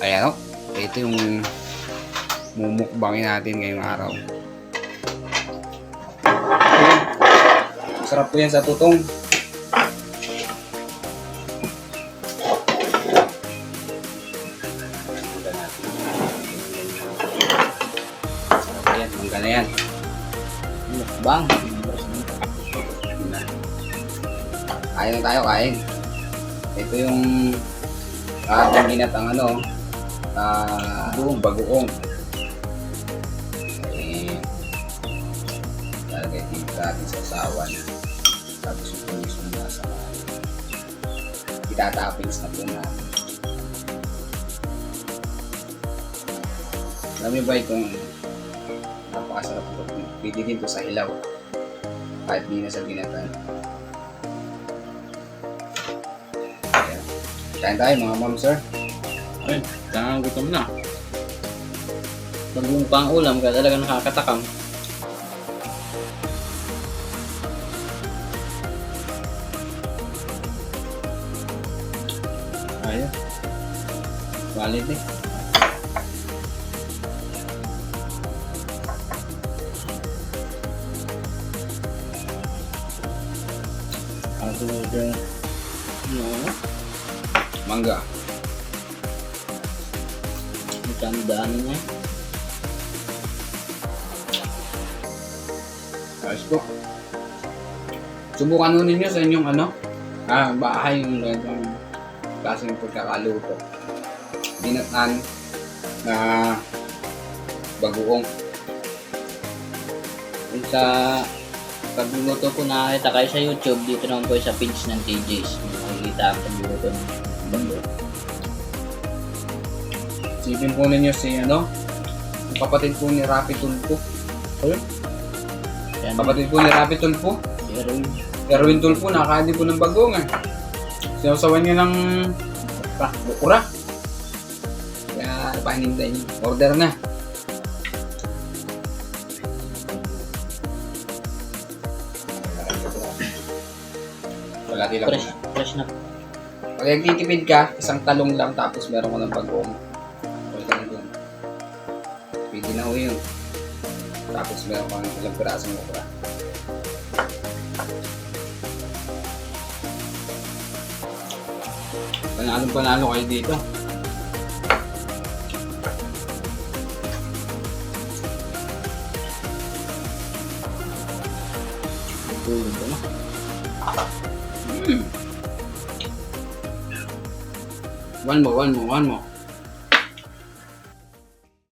Ayan o. Ito yung mumukbangin natin ngayong araw. Ayan. Sarap po yan sa tutong. Sarap yan. Mangga na yan. Mukbang. Kain na tayo, kain. Ito yung ating ginatang ano, ah, buong bagoong. Eh, lalagay dito natin sa sawan. Tapos yung pulis yung nasa itatappings na po natin. Alam niyo ba itong napakasarap po. Pwede din to sa ilaw. Kahit di na sa ginatan. Kain tayo mga ma'am sir. Ay, tangang gutom na. Bagong pang ulam ka talaga nakakatakam. Ayun. Quality. Ang sunod yung ano, Mangga. Matandaan niya. Ayos po. Subukan nun ninyo sa inyong ano, ah, bahay yung ganitong klase ng pagkakaluto. Dinatan na bagoong. Yung sa pagluluto ko nakakita kayo sa YouTube, dito naman po sa page ng TJ's. Makikita ang pagluluto ng bago. Sipin po ninyo si ano, yung kapatid po ni Rapi Tulpo. Ayun, Yan, kapatid po ni Rapi Tulpo. pero Erwin Tulpo, nakakain po ng bagong eh. Sinasawan niya ng bukura. bukura. Kaya pahinintay niyo. Order na. Wala lang. fresh, fresh na. Pag nagtitipid ka, isang talong lang tapos meron ka ng bagong. Ho yun. Tapos meron ka ng ilang pirasong okra. Panalong panalo kayo dito. Tulog ko na. One more, one more, one more.